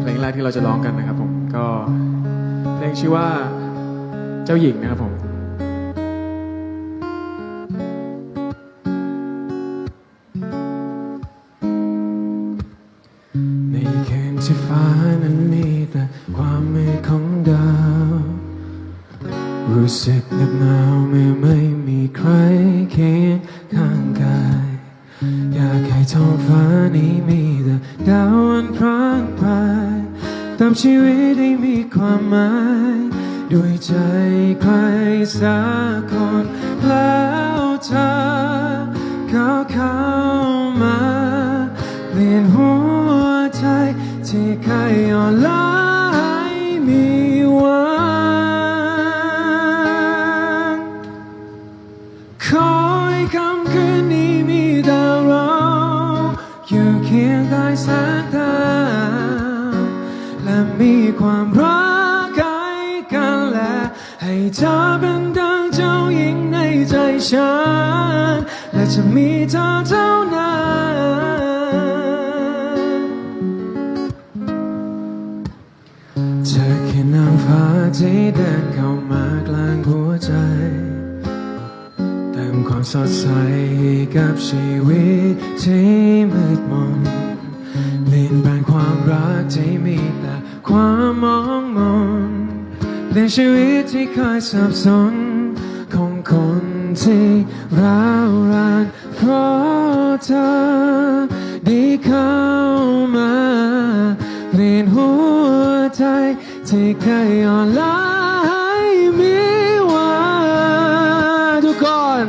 เพลงแรกที่เราจะร้องกันนะครับผมก็เพลงชื่อว่าเจ้าหญิงนะครับผมในคืนที่ฟ้านั้นมีแต่ความมืดของดาว รู้สึกหน็บหนาวเมื่อไม่มีใครเคียงข้างกาย อยากให้ท้องฟ้านี้มีแต่ดาวอันพร่างพรา ยตามชีวิตได้มีความหมาย ด้วยใจใครสักคนแล้วเธอเข้าเข้ามาเปลี่ยนหัวใจที่เคยอ่อนล้ามีหวังขอให้คำคืนนี้ มีความรักให้กันและให้เธอเป็นดังเจ้าหญิงในใจฉัน และจะมีเธอเท่านั้นเธอแค่นางฟ้าที่เดินเข้ามากลางหัวใจเติมความสดใสกับชีวิตที่มืดมนเปลี่ยนแปลง รักที่มีแต่ความมองมนเปลี่ยนชีวิตที่เคยสับสนของคนที่ร้าวรานเพราะเธอได้เข้ามาเปลี่ยนหัวใจที่เคยอ่อนล้าให้มีหวังทุกคน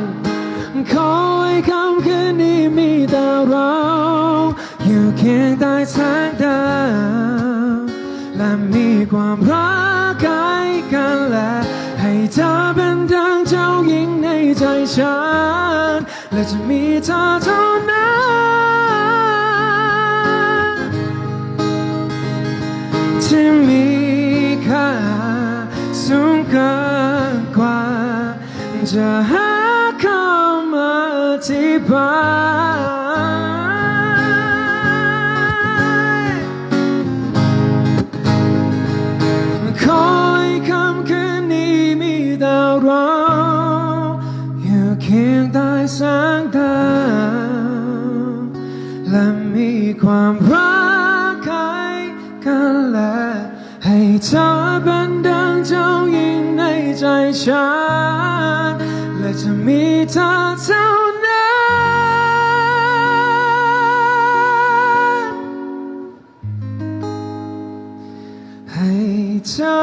ขอให้คำคืนนี้มีแต่เราอยู่เคียงใต้แสงดาว และมีความรักให้กันและให้เธอเป็นดังเจ้าหญิงในใจฉัน และจะมีเธอเท่านั้น ที่มีค่าสูงเกินกว่า จะหาคำอธิบาย เพียงใต้แสงดาวและมีความรักให้กันและให้เธอเป็นดังเจ้าหญิงในใจฉัน และจะมีเธอเท่านั้นให้เธอ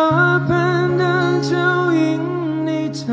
เป็นดังเจ้าหญิงในใจ